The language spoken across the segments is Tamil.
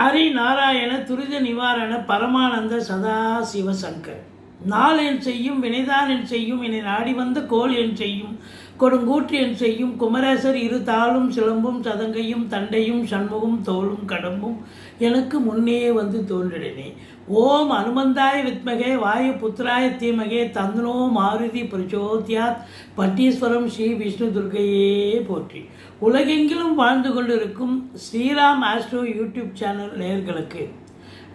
ஹரி நாராயண துரித நிவாரண பரமானந்த சதா சிவசங்கர் நாள் என் செய்யும் வினைதான் என் செய்யும் என்னை நாடி வந்த கோல் என் செய்யும். கொடுங்கூற்றியன் செய்யும் குமரேசர் இரு தாளும் சிலம்பும் சதங்கையும் தண்டையும் சண்முகம் தோளும் கடம்பும் எனக்கு முன்னே வந்து தோன்றினே ஓம் அனுமந்தாய வித்மகே வாயு புத்திராய தீமகே தந்தனோ மாருதி பிரச்சோத்யாத் பட்டீஸ்வரம் ஸ்ரீ விஷ்ணு துர்க்கையே போற்றி. உலகெங்கிலும் வாழ்ந்து கொண்டிருக்கும் ஸ்ரீராம் ஆஸ்ட்ரோ யூடியூப் சேனல் நேயர்களுக்கு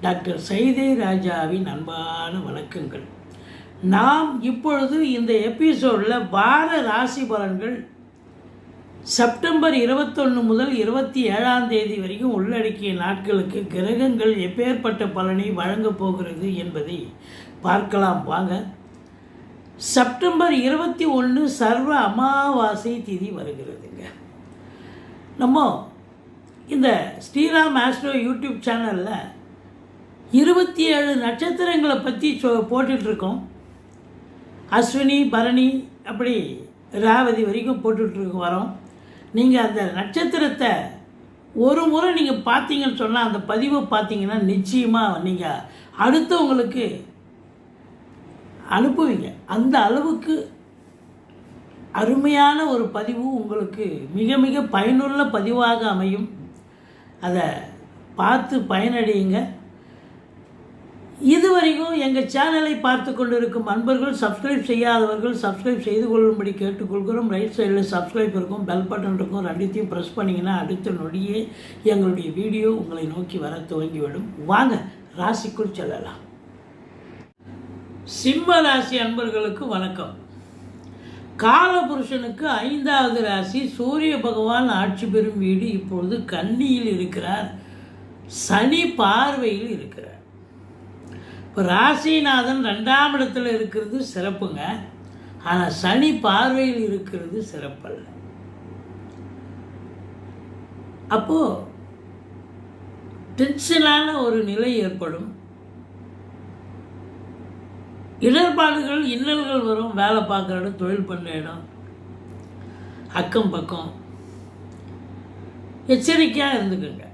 டாக்டர் சைதே ராஜாவின் அன்பான வணக்கங்கள். நாம் இப்பொழுது இந்த எபிசோடில் வார ராசி பலன்கள் செப்டம்பர் இருபத்தொன்று முதல் இருபத்தி ஏழாம் தேதி வரைக்கும் உள்ளடக்கிய நாட்களுக்கு கிரகங்கள் எப்பேற்பட்ட பலனை வழங்கப் போகிறது என்பதை பார்க்கலாம். வாங்க. செப்டம்பர் இருபத்தி ஒன்று சர்வ அமாவாசை திதி வருகிறதுங்க. நம்ம இந்த ஸ்ரீராம் ஆஸ்ட்ரோ யூடியூப் சேனலில் இருபத்தி ஏழு நட்சத்திரங்களை பற்றி சொ போட்டுட்ருக்கோம் அஸ்வினி பரணி அப்படி ராவதி வரைக்கும் போட்டுட்ருக்கு வரோம். நீங்கள் அந்த நட்சத்திரத்தை ஒரு முறை நீங்கள் பார்த்தீங்கன்னு சொன்னால் அந்த பதிவை பார்த்தீங்கன்னா நிச்சயமாக நீங்கள் அடுத்தவங்களுக்கு அனுப்புவீங்க. அந்த அளவுக்கு அருமையான ஒரு பதிவு உங்களுக்கு மிக மிக பயனுள்ள பதிவாக அமையும். அதை பார்த்து பயனடையுங்க. இதுவரைக்கும் எங்கள் சேனலை பார்த்து கொண்டிருக்கும் அன்பர்கள் சப்ஸ்கிரைப் செய்யாதவர்கள் சப்ஸ்கிரைப் செய்து கொள்ளும்படி கேட்டுக்கொள்கிறோம். ரைட் சைடில் சப்ஸ்கிரைப் இருக்கும் பெல் பட்டன் இருக்கும். ரெண்டுத்தையும் ப்ரெஸ் பண்ணிங்கன்னா அடுத்த நொடியே எங்களுடைய வீடியோ உங்களை நோக்கி வர துவங்கிவிடும். வாங்க ராசிக்குள் செல்லலாம். சிம்ம ராசி அன்பர்களுக்கு வணக்கம். காலபுருஷனுக்கு ஐந்தாவது ராசி சூரிய பகவான் ஆட்சி பெறும் வீடு இப்பொழுது கன்னியில் இருக்கிறார். சனி பார்வையில் இருக்கிறார். இப்போ ராசிநாதன் ரெண்டாம் இடத்துல இருக்கிறது சிறப்புங்க. ஆனால் சனி பார்வையில் இருக்கிறது சிறப்பல்ல. அப்போது டென்ஷனான ஒரு நிலை ஏற்படும். இடர்பாடுகள் இன்னல்கள் வரும். வேலை பார்க்குற இடம் தொழில் பண்ண இடம். அக்கம் பக்கம் எச்சரிக்கையாக இருந்துக்குங்க.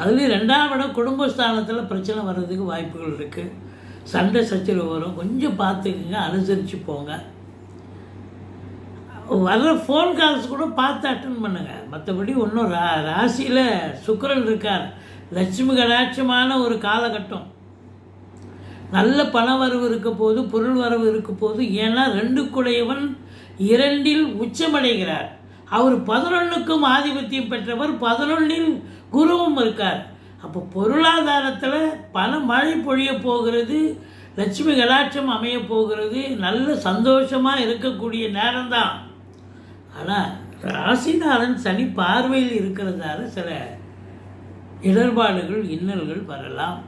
அதுலேயும் ரெண்டாம் இடம் குடும்பஸ்தானத்தில் பிரச்சனை வர்றதுக்கு வாய்ப்புகள் இருக்குது சண்டை சச்சரவு வரும். கொஞ்சம் பார்த்துக்குங்க அனுசரித்து போங்க. வர்ற ஃபோன் கால்ஸ் கூட பார்த்து அட்டன் பண்ணுங்கள் மற்றபடி ஒன்றும் ரா ராசியில் சுக்கரன் இருக்கார். லட்சுமி கடாட்சமான ஒரு காலகட்டம். நல்ல பண வரவு இருக்க போது பொருள் வரவு இருக்க போது ஏன்னா ரெண்டு குடையவன் இரண்டில் உச்சமடைகிறார். அவர் பதினொன்றுக்கும் ஆதிபத்தியம் பெற்றவர் பதினொன்றில் குருவும் இருக்கார். அப்போ பொருளாதாரத்தில் பல மழை பொழிய போகிறது லட்சுமி கலாட்சம் அமைய போகிறது நல்ல சந்தோஷமாக இருக்கக்கூடிய நேரம்தான். ஆனால் ராசிநாதன் சனி பார்வையில் இருக்கிறதால சில இடர்பாடுகள் இன்னல்கள் வரலாம்.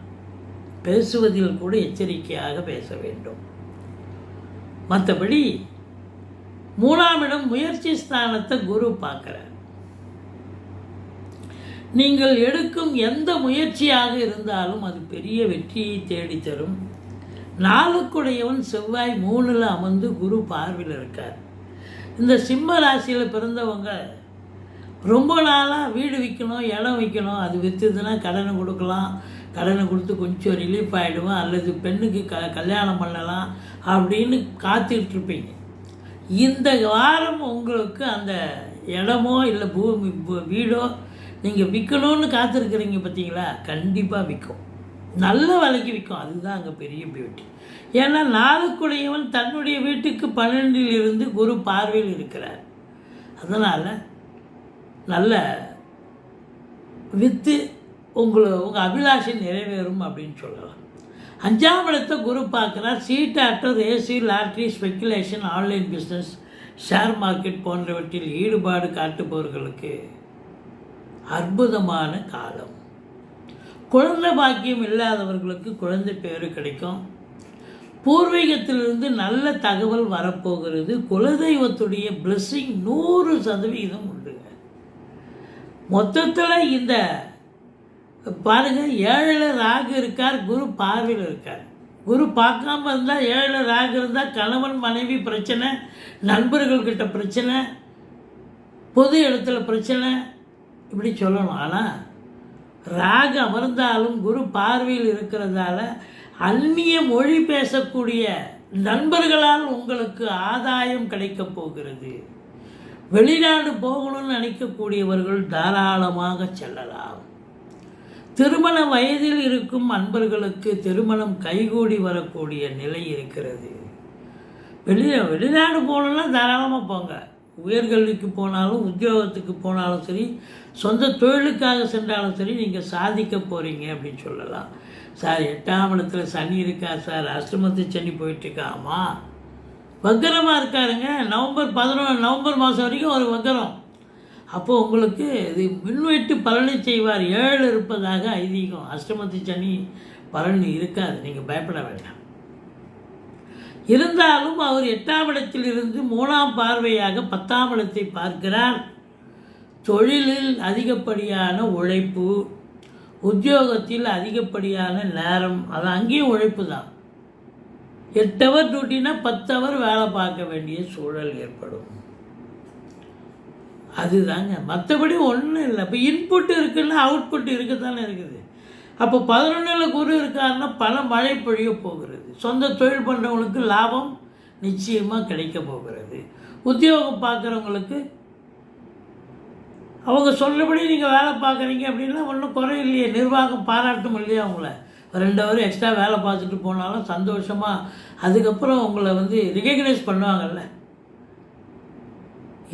பேசுவதில் கூட எச்சரிக்கையாக பேச வேண்டும். மற்றபடி மூணாம் இடம் முயற்சி ஸ்தானத்தை குரு பார்க்குறார். நீங்கள் எடுக்கும் எந்த முயற்சியாக இருந்தாலும் அது பெரிய வெற்றியை தேடித்தரும். நாளுக்குடையவன் செவ்வாய் மூணில் அமர்ந்து குரு பார்வையில் இருக்கார். இந்த சிம்ம ராசியில் பிறந்தவங்க ரொம்ப நாளாக வீடு விற்கணும் இடம் விற்கணும் அது விற்றுதுன்னா கடனை கொடுக்கலாம். கடனை கொடுத்து கொஞ்சம் ரிலீஃப் ஆகிடுவோம் அல்லது பெண்ணுக்கு க கல்யாணம் பண்ணலாம் அப்படின்னு காத்துட்ருப்பீங்க இந்த வாரம் உங்களுக்கு அந்த இடமோ இல்லை பூமி வீடோ நீங்கள் விற்கணும்னு காத்திருக்கிறீங்க பார்த்தீங்களா கண்டிப்பாக விற்கும் நல்ல விலைக்கு விற்கும் அதுதான் அங்கே பெரிய பியூட்டி ஏன்னா நாளுக்குடையவன் தன்னுடைய வீட்டுக்கு பன்னெண்டில் இருந்து குரு பார்வையில் இருக்கிறார். அதனால் நல்ல விற்று உங்களை உங்கள் அபிலாஷை நிறைவேறும் அப்படின்னு சொல்லலாம். அஞ்சாம் இடத்தை குரு பார்க்குறார். சீட் ஆக்டர் AC lottery speculation online business share market போன்றவற்றில் ஈடுபாடு காட்டுபவர்களுக்கு அற்புதமான காலம். குழந்தை பாக்கியம் இல்லாதவர்களுக்கு குழந்தை பேர் கிடைக்கும். பூர்வீகத்திலிருந்து நல்ல தகவல் வரப்போகிறது. குலதெய்வத்துடைய பிளஸ்ஸிங் நூறு சதவீதம் உண்டுங்க மொத்தத்தில் இந்த பாருங்க ஏழில் ராகு இருக்கார் குரு பார்வையில் இருக்கார். குரு பார்க்காம இருந்தால் ஏழில் ராகு இருந்தால் கணவன் மனைவி பிரச்சனை நண்பர்கள்கிட்ட பிரச்சனை பொது இடத்துல பிரச்சனை இப்படி சொல்லணும். ஆனால் ராகு அமர்ந்தாலும் குரு பார்வையில் இருக்கிறதால அந்நிய மொழி பேசக்கூடிய நண்பர்களால் உங்களுக்கு ஆதாயம் கிடைக்கப் போகிறது. வெளிநாடு போகணும்னு நினைக்கக்கூடியவர்கள் தாராளமாக செல்லலாம். திருமண வயதில் இருக்கும் அன்பர்களுக்கு திருமணம் கைகூடி வரக்கூடிய நிலை இருக்கிறது. வெளி வெளிநாடு போகணுன்னா தாராளமாக போங்க. உயர்கல்விக்கு போனாலும் உத்தியோகத்துக்கு போனாலும் சரி சொந்த தொழிலுக்காக சென்றாலும் சரி நீங்கள் சாதிக்க போகிறீங்க அப்படின்னு சொல்லலாம். சார் எட்டாம் இடத்துல சனி இருக்கா சார்? அஷ்டமத்து சனி போயிட்டுருக்காமா வக்கரமாக இருக்காருங்க. நவம்பர் பதினொன்று நவம்பர் மாதம் வரைக்கும் ஒரு வக்கரம். அப்போது உங்களுக்கு இது மின்வெட்டு பலனை செய்வார். ஏழு இருப்பதாக ஐதீகம். அஷ்டமத்து சனி பலன் இருக்காது. நீங்கள் பயப்பட வேண்டாம். இருந்தாலும் அவர் எட்டாம் இடத்தில் இருந்து மூணாம் பார்வையாக பத்தாம் இடத்தை பார்க்கிறார். தொழிலில் அதிகப்படியான உழைப்பு உத்தியோகத்தில் அதிகப்படியான நேரம் அது அங்கேயும் உழைப்பு தான். எட்டு ஹவர் டியூட்டினா பத்து ஹவர் வேலை பார்க்க வேண்டிய சூழல் ஏற்படும். அதுதாங்க. மற்றபடி ஒன்றும் இல்லை. இப்போ இன்புட் இருக்குன்னா அவுட்புட் இருக்க தானே இருக்குது. அப்போ பதினொன்றில் குரு இருக்காருன்னா பல மழை பொழிய போகிறது. சொந்த தொழில் பண்ணுறவங்களுக்கு லாபம் நிச்சயமாக கிடைக்க போகிறது. உத்தியோகம் பார்க்குறவங்களுக்கு அவங்க சொல்லபடி நீங்கள் வேலை பார்க்குறீங்க அப்படின்னா ஒன்றும் குறை இல்லையே. நிர்வாகம் பாராட்டும் இல்லையா அவங்கள ரெண்டு ஹவர் எக்ஸ்ட்ரா வேலை பார்த்துட்டு போனாலும் சந்தோஷமாக அதுக்கப்புறம் உங்களை வந்து ரிகக்னைஸ் பண்ணுவாங்கல்ல.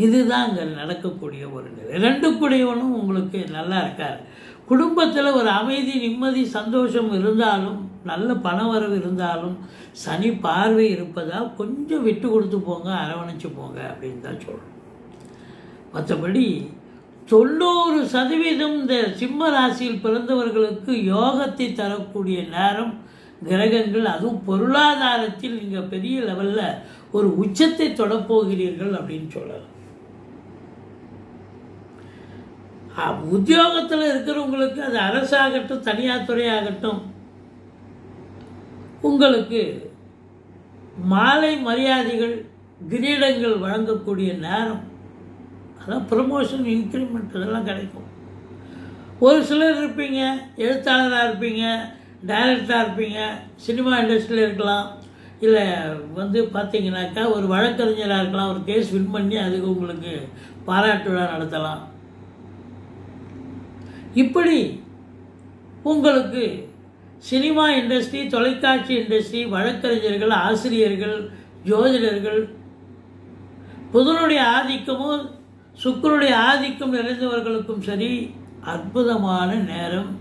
இதுதான் அங்கே நடக்கக்கூடிய ஒரு நிலை. ரெண்டு கூடியவனும் உங்களுக்கு நல்லா இருக்கார். குடும்பத்தில் ஒரு அமைதி நிம்மதி சந்தோஷம் இருந்தாலும் நல்ல பணவரவு இருந்தாலும் சனி பார்வை இருப்பதால் கொஞ்சம் விட்டு கொடுத்து போங்க அரவணைச்சு போங்க அப்படின்னு தான் சொல்கிறோம் மற்றபடி தொண்ணூறு சதவீதம் இந்த சிம்ம ராசியில் பிறந்தவர்களுக்கு யோகத்தை தரக்கூடிய நேரம் கிரகங்கள் அதுவும் பொருளாதாரத்தில் நீங்கள் பெரிய லெவலில் ஒரு உச்சத்தை தொடப்போகிறீர்கள் அப்படின்னு சொல்லலாம். உத்தியோகத்தில் இருக்கிறவங்களுக்கு அது அரசாகட்டும் தனியார் துறையாகட்டும் உங்களுக்கு மாலை மரியாதைகள் கிரீடங்கள் வழங்கக்கூடிய நேரம். அதான் ப்ரமோஷன் இன்க்ரிமெண்ட் இதெல்லாம் கிடைக்கும். ஒரு சிலர் இருப்பீங்க எழுத்தாளராக இருப்பீங்க டைரக்டராக இருப்பீங்க சினிமா இண்டஸ்ட்ரியில் இருக்கலாம். இல்லை வந்து பார்த்தீங்கன்னாக்கா ஒரு வழக்கறிஞராக இருக்கலாம் ஒரு கேஸ் வின் பண்ணி அதுக்கு உங்களுக்கு பாராட்டு விழா நடத்தலாம். இப்படி உங்களுக்கு சினிமா இண்டஸ்ட்ரி தொலைக்காட்சி இண்டஸ்ட்ரி வழக்கறிஞர்கள் ஆசிரியர்கள் ஜோதிடர்கள் புதனுடைய ஆதிக்கமும் சுக்கரனுடைய ஆதிக்கம் நிறைந்தவர்களுக்கும் சரி அற்புதமான நேரம்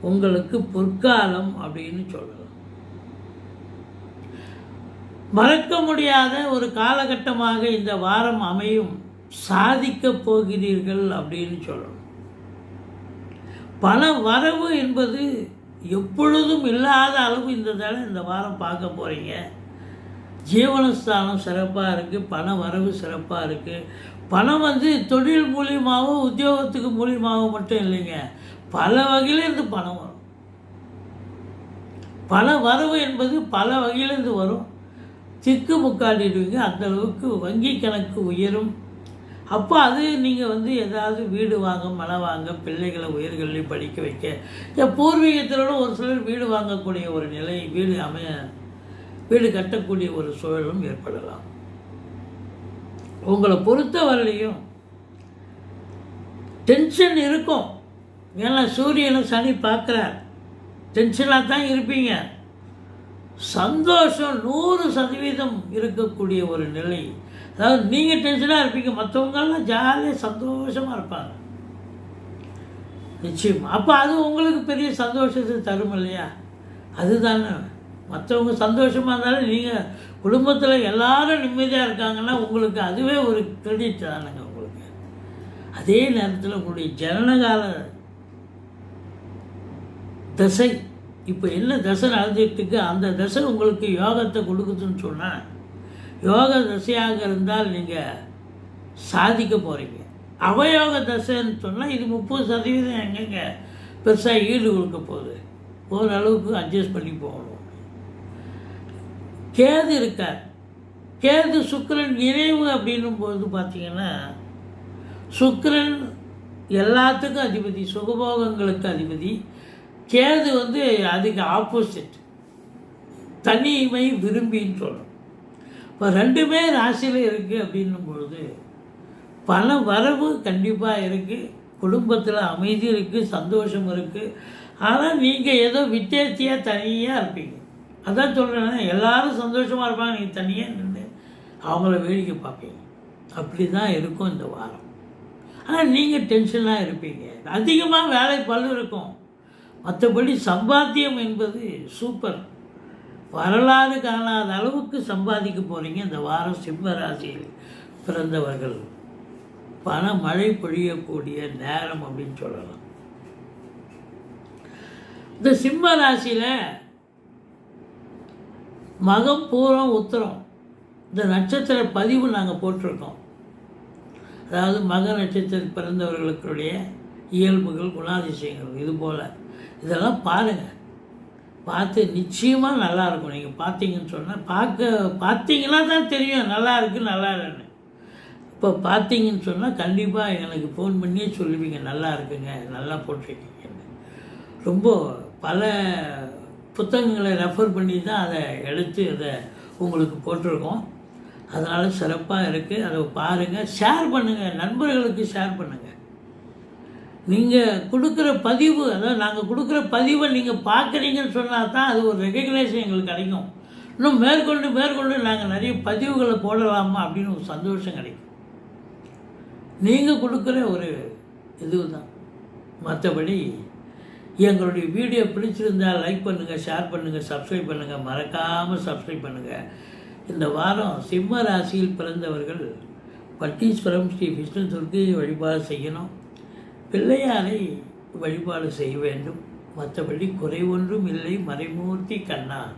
உங்களுக்கு பொற்காலம் அப்படின்னு சொல்லலாம் மறக்க முடியாத ஒரு காலகட்டமாக இந்த வாரம் அமையும். சாதிக்கப் போகிறீர்கள் அப்படின்னு சொல்லணும் பண வரவு என்பது எப்பொழுதும் இல்லாத அளவு இந்த தடவை இந்த வாரம் பார்க்க போகிறீங்க ஜீவனஸ்தானம் சிறப்பாக இருக்குது பண வரவு சிறப்பாக இருக்குது பணம் வந்து தொழில் மூலியமாகவும் உத்தியோகத்துக்கு மூலியமாகவும் மட்டும் இல்லைங்க. பல வகையிலேருந்து பணம் வரும். பண வரவு என்பது பல வகையிலேருந்து வரும். திக்கு முக்காடிடுவீங்க அந்தளவுக்கு வங்கி கணக்கு உயரும். அப்போ அது நீங்கள் வந்து ஏதாவது வீடு வாங்க மழை வாங்க பிள்ளைகளை உயர்கல்வி படிக்க வைக்க பூர்வீகத்திலோட ஒரு சிலர் வீடு வாங்கக்கூடிய ஒரு நிலை வீடு அமைய வீடு கட்டக்கூடிய ஒரு சூழலும் ஏற்படலாம். உங்களை பொறுத்தவரையிலையும் டென்ஷன் இருக்கும். ஏன்னா சூரியனும் சனி பார்க்குறார். டென்ஷனாக தான் இருப்பீங்க. சந்தோஷம் நூறு சதவீதம் இருக்கக்கூடிய ஒரு நிலை. அதாவது நீங்கள் டென்ஷனாக இருப்பீங்க. மற்றவங்கெல்லாம் ஜாலியாக சந்தோஷமாக இருப்பாங்க. நிச்சயம். அப்போ அது உங்களுக்கு பெரிய சந்தோஷத்தை தரும் இல்லையா? அதுதானே. மற்றவங்க சந்தோஷமாக இருந்தாலும் நீங்கள் குடும்பத்தில் எல்லாரும் நிம்மதியாக இருக்காங்கன்னா உங்களுக்கு அதுவே ஒரு கிரெடிட் தானுங்க உங்களுக்கு. அதே நேரத்தில் உங்களுடைய ஜனனகால தசை. இப்போ என்ன தசை நடந்துட்டு இருக்கு? அந்த தசை உங்களுக்கு யோகத்தை கொடுக்குதுன்னு சொன்னால் யோக தசையாக இருந்தால் நீங்கள் சாதிக்க போகிறீங்க அவயோக தசைன்னு சொன்னால் இது முப்பது சதவீதம் எங்கெங்க பெருசாக ஈடு கொடுக்க போகுது. ஓரளவுக்கு அட்ஜஸ்ட் பண்ணி போகணும். கேது இருக்கார். கேது சுக்கரன் இணைவு அப்படின்னும் போது பார்த்தீங்கன்னா சுக்கரன் எல்லாத்துக்கும் அதிபதி சுகபோகங்களுக்கு அதிபதி. கேது வந்து அதுக்கு ஆப்போசிட் தனிமை விரும்பின்னு சொல்லணும் இப்போ ரெண்டுமே ராசியில் இருக்குது அப்படின்னும் பொழுது பல வரவு கண்டிப்பாக இருக்குது குடும்பத்தில் அமைதி இருக்குது சந்தோஷம் இருக்குது ஆனால் நீங்கள் ஏதோ வித்தியாசியாக தனியாக இருப்பீங்க. அதான் சொல்கிறேன்னா எல்லாரும் சந்தோஷமாக இருப்பாங்க நீங்கள் தனியாக நின்று அவங்கள வேடிக்கை பார்ப்பீங்க. அப்படி தான் இருக்கும் இந்த வாரம். ஆனால் நீங்கள் டென்ஷனாக இருப்பீங்க. அதிகமாக வேலை பல்லு இருக்கும். மற்றபடி சம்பாத்தியம் என்பது சூப்பர். வரலாறு காணாத அளவுக்கு சம்பாதிக்க போகிறீங்க இந்த வாரம் சிம்ம ராசியில் பிறந்தவர்கள். பண மழை பொழியக்கூடிய நேரம் அப்படின்னு சொல்லலாம். இந்த சிம்ம ராசியில் மகம் பூரம் உத்தரம் இந்த நட்சத்திர பதிவு நாங்கள் போட்டிருக்கோம். அதாவது மக நட்சத்திர பிறந்தவர்களுடைய இயல்புகள் குணாதிசயங்கள் இது போல். இதெல்லாம் பாருங்கள் பார்த்து நிச்சயமாக நல்லா இருக்கும். நீங்கள் பார்த்தீங்கன்னு சொன்னால் பார்க்க பார்த்தீங்கன்னா தான் தெரியும் நல்லா இருக்கு நல்லா இல்லைன்னு. இப்போ பார்த்தீங்கன்னு சொன்னால் கண்டிப்பாக எனக்கு ஃபோன் பண்ணியே சொல்லுவீங்க நல்லா இருக்குங்க நல்லா போட்டிருக்கீங்கன்னு. ரொம்ப பல புத்தகங்களை ரெஃபர் பண்ணி தான் அதை எடுத்து அதை உங்களுக்கு போட்டிருக்கோம். அதனால் சிறப்பாக இருக்குது அதை பாருங்கள் ஷேர் பண்ணுங்கள் நண்பர்களுக்கு ஷேர் பண்ணுங்கள் நீங்கள் கொடுக்குற பதிவு அதாவது நாங்கள் கொடுக்குற பதிவை நீங்கள் பார்க்குறீங்கன்னு சொன்னால் தான் அது ஒரு ரெகக்னேஷன் எங்களுக்கு கிடைக்கும். இன்னும் மேற்கொண்டு மேற்கொண்டு நாங்கள் நிறைய பதிவுகளை போடலாமா அப்படின்னு ஒரு சந்தோஷம் கிடைக்கும். நீங்கள் கொடுக்குற ஒரு இது தான் மற்றபடி எங்களுடைய வீடியோ பிடிச்சிருந்தால் லைக் பண்ணுங்கள் ஷேர் பண்ணுங்கள் சப்ஸ்கிரைப் பண்ணுங்கள் மறக்காமல் சப்ஸ்கிரைப் பண்ணுங்கள் இந்த வாரம் சிம்ம ராசியில் பிறந்தவர்கள் பட்டீஸ்வரம் ஸ்ரீ விஷ்ணு துர்க்கையை வழிபாடு செய்யணும். பிள்ளையாரை வழிபாடு செய்ய வேண்டும். மற்றபடி குறை ஒன்றும் இல்லை. மறைமூர்த்தி கண்ணா.